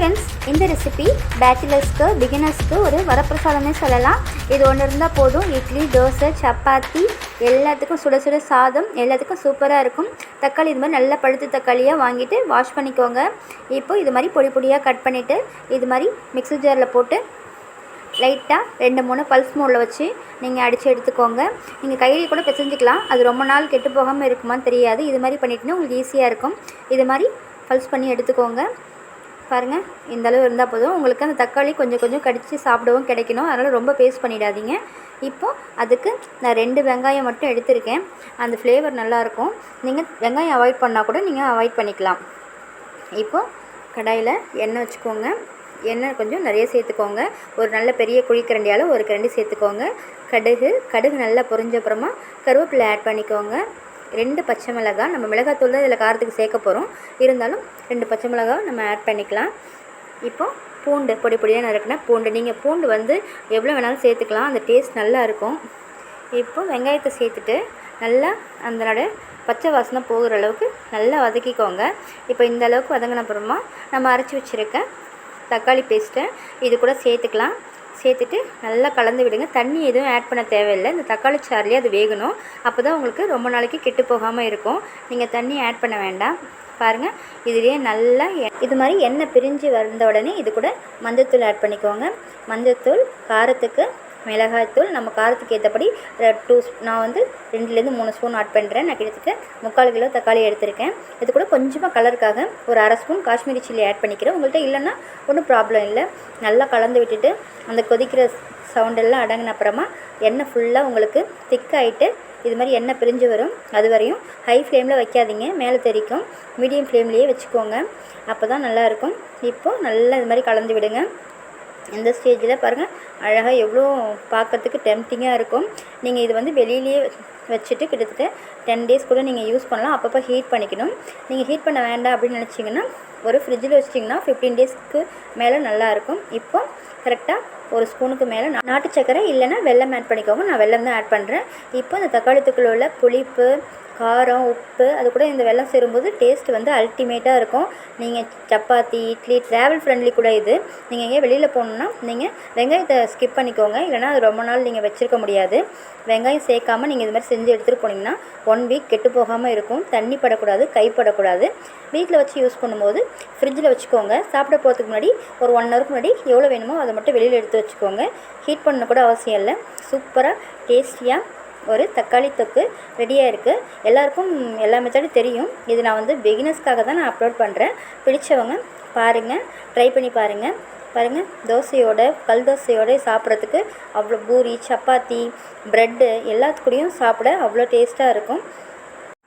Friends இந்த recipe பேச்சுலர்ஸ்க்கு பிகினர்ஸ்க்கு ஒரு வரப்பிரசாதமே சொல்லலாம். இது ஒன்று இருந்தால் போதும். இட்லி தோசை சப்பாத்தி எல்லாத்துக்கும் சுட சுட சாதம் எல்லாத்துக்கும் சூப்பராக இருக்கும். தக்காளி இது மாதிரி நல்லா பழுத்து தக்காளியாக வாங்கிட்டு வாஷ் பண்ணிக்கோங்க. இப்போ இது மாதிரி பொடி பொடியாக கட் பண்ணிவிட்டு இது மாதிரி மிக்ஸி ஜாரில் போட்டு லைட்டாக ரெண்டு மூணு பல்ஸ் மோடில் வச்சு நீங்கள் அடித்து எடுத்துக்கோங்க. நீங்கள் கையில் கூட பிசைஞ்சிக்கலாம். அது ரொம்ப நாள் கெட்டு போகாமல் இருக்குமான்னு தெரியாது. இது மாதிரி பண்ணிட்டுனா உங்களுக்கு ஈஸியாக இருக்கும். இது மாதிரி பல்ஸ் பண்ணி எடுத்துக்கோங்க. பாருங்கள் இந்த அளவு இருந்தால் போதும். உங்களுக்கு அந்த தக்காளி கொஞ்சம் கொஞ்சம் கடித்து சாப்பிடவும் கிடைக்கணும். அதனால் ரொம்ப பேஸ்ட் பண்ணிடாதீங்க. இப்போது அதுக்கு நான் ரெண்டு வெங்காயம் மட்டும் எடுத்திருக்கேன். அந்த ஃப்ளேவர் நல்லாயிருக்கும் நீங்கள் வெங்காயம் அவாய்ட் பண்ணால் கூட நீங்கள் அவாய்ட் பண்ணிக்கலாம். இப்போது கடாயில் எண்ணெய் வச்சுக்கோங்க. எண்ணெய் கொஞ்சம் நிறைய சேர்த்துக்கோங்க. ஒரு நல்ல பெரிய குழிக்கரண்டியால் ஒரு கரண்டி சேர்த்துக்கோங்க. கடுகு கடுகு நல்லா பொரிஞ்ச அப்புறமா கருவேப்பிலை ஆட் பண்ணிக்கோங்க. ரெண்டு பச்சை மிளகாய் நம்ம மிளகாத்தூள் தான் இதில் காரத்துக்கு சேர்க்க போகிறோம் இருந்தாலும் ரெண்டு பச்சை மிளகாய் நம்ம ஆட் பண்ணிக்கலாம். இப்போது பூண்டு பொடி பொடியாக நறுக்குனா பூண்டு. நீங்கள் பூண்டு வந்து எவ்வளோ வேணாலும் சேர்த்துக்கலாம். அந்த டேஸ்ட் நல்லா இருக்கும். இப்போ வெங்காயத்தை சேர்த்துட்டு நல்லா அதனோட பச்சை வாசனை போகிற அளவுக்கு நல்லா வதக்கிக்கோங்க. இப்போ இந்த அளவுக்கு வதங்கின அப்புறமா நம்ம அரைச்சி வச்சுருக்க தக்காளி பேஸ்ட்டை இது கூட சேர்த்துக்கலாம். சேர்த்துட்டு நல்லா கலந்து விடுங்க. தண்ணி எதுவும் ஆட் பண்ண தேவையில்லை. இந்த தக்காளி சாறுலேயே அது வேகணும். அப்போ தான் உங்களுக்கு ரொம்ப நாளைக்கு கெட்டு போகாமல் இருக்கும். நீங்கள் தண்ணி ஆட் பண்ண வேண்டாம். பாருங்கள் இதுலேயே நல்லா எ- இது மாதிரி எண்ணெய் பிரிஞ்சு வந்த உடனே இது கூட மஞ்சத்தூள் ஆட் பண்ணிக்கோங்க. மஞ்சத்தூள் காரத்துக்கு மிளகாய்த்தூள் நம்ம காரத்துக்கு ஏற்றபடி டூ நான் வந்து ரெண்டுலேருந்து மூணு ஸ்பூன் ஆட் பண்ணுறேன் நான் கிட்டத்தட்ட முக்கால் கிலோ தக்காளி எடுத்திருக்கேன். இது கூட கொஞ்சமாக கலருக்காக ஒரு அரை ஸ்பூன் காஷ்மீரி சில்லி ஆட் பண்ணிக்கிறேன். உங்கள்கிட்ட இல்லைன்னா ஒன்றும் ப்ராப்ளம் இல்லை. நல்லா கலந்து விட்டுட்டு அந்த கொதிக்கிற சவுண்டெல்லாம் அடங்கின அப்புறமா எண்ணெய் ஃபுல்லாக உங்களுக்கு திக்காயிட்டு இது மாதிரி எண்ணெய் பிரிஞ்சு வரும். அது வரையும் ஹை ஃப்ளேமில் வைக்காதீங்க. மேலே தெரிக்கும். மீடியம் ஃப்ளேம்லேயே வச்சுக்கோங்க. அப்போ தான் நல்லாயிருக்கும் இப்போது நல்லா இது மாதிரி கலந்து விடுங்க. இந்த ஸ்டேஜில் பாருங்கள் அழகாக எவ்வளோ பார்க்கறதுக்கு டெம்டிங்காக இருக்கும். நீங்கள் இது வந்து வெளியிலேயே வச்சுட்டு கிட்டத்தட்ட டென் டேஸ் கூட நீங்கள் யூஸ் பண்ணலாம். அப்பப்போ ஹீட் பண்ணிக்கணும். நீங்கள் ஹீட் பண்ண வேண்டாம் அப்படின்னு நினச்சிங்கன்னா ஒரு ஃப்ரிட்ஜில் வச்சிட்டிங்கன்னா ஃபிஃப்டீன் டேஸ்க்கு மேலே நல்லாயிருக்கும் இப்போ கரெக்டாக ஒரு ஸ்பூனுக்கு மேலே நாட்டு சக்கரை இல்லைன்னா வெள்ளம் ஆட் பண்ணிக்கோங்க. நான் வெள்ளம் தான் ஆட் பண்ணுறேன் இப்போ இந்த தக்காளி தூக்கில் உள்ள புளிப்பு காரம் உப்பு அது கூட இந்த வெள்ளம் சேரும்போது டேஸ்ட் வந்து அல்டிமேட்டாக இருக்கும். நீங்கள் சப்பாத்தி இட்லி ட்ராவல் ஃப்ரெண்ட்லி கூட இது. நீங்கள் எங்கேயும் வெளியில் போகணுன்னா நீங்கள் வெங்காயத்தை ஸ்கிப் பண்ணிக்கோங்க. இல்லைனா அது ரொம்ப நாள் நீங்கள் வச்சுருக்க முடியாது. வெங்காயம் சேர்க்காமல் நீங்கள் இது மாதிரி செஞ்சு எடுத்துகிட்டு போனீங்கன்னா ஒன் வீக் கெட்டு போகாமல் இருக்கும். தண்ணி படக்கூடாது கைப்படக்கூடாது வீட்டில் வச்சு யூஸ் பண்ணும்போது ஃப்ரிட்ஜில் வச்சுக்கோங்க. சாப்பிட போகிறதுக்கு முன்னாடி ஒரு ஒன் ஹவருக்கு முன்னாடி எவ்வளோ வேணுமோ அதை மட்டும் வெளியில் எடுத்து வச்சுக்கோங்க. ஹீட் பண்ண கூட அவசியம் இல்லை. சூப்பராக டேஸ்டியாக ஒரு தக்காளி தொக்கு ரெடியாக இருக்குது எல்லாருக்கும் எல்லா மெத்தடும் தெரியும். இது நான் வந்து பிகினர்ஸ்க்காக தான் நான் அப்லோட் பண்ணுறேன் பிடிச்சவங்க பாருங்கள் ட்ரை பண்ணி பாருங்கள் பாருங்கள் தோசையோட கல் தோசையோட சாப்பிட்றதுக்கு அவ்வளோ பூரி சப்பாத்தி ப்ரெட்டு எல்லாத்துக்கூடையும் சாப்பிட அவ்வளோ டேஸ்ட்டாக இருக்கும்.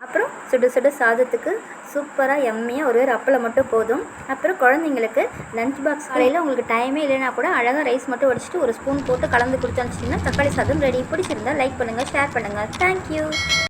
அப்புறம் சுடு சுடு சாதத்துக்கு சூப்பராக எம்மியாக ஒரு ஒரு அப்பளம் மட்டும் போதும். அப்புறம் குழந்தைங்களுக்கு லஞ்ச் பாக்ஸ் காலையில் உங்களுக்கு டைமே இல்லைனா கூட அழகாக ரைஸ் மட்டும் வடிச்சிட்டு ஒரு ஸ்பூன் போட்டு கலந்து கொடுத்து அனுப்பிச்சிங்கன்னா தக்காளி சாதம் ரெடி பிடிச்சிருந்தா லைக் பண்ணுங்கள் ஷேர் பண்ணுங்கள் தேங்க்யூ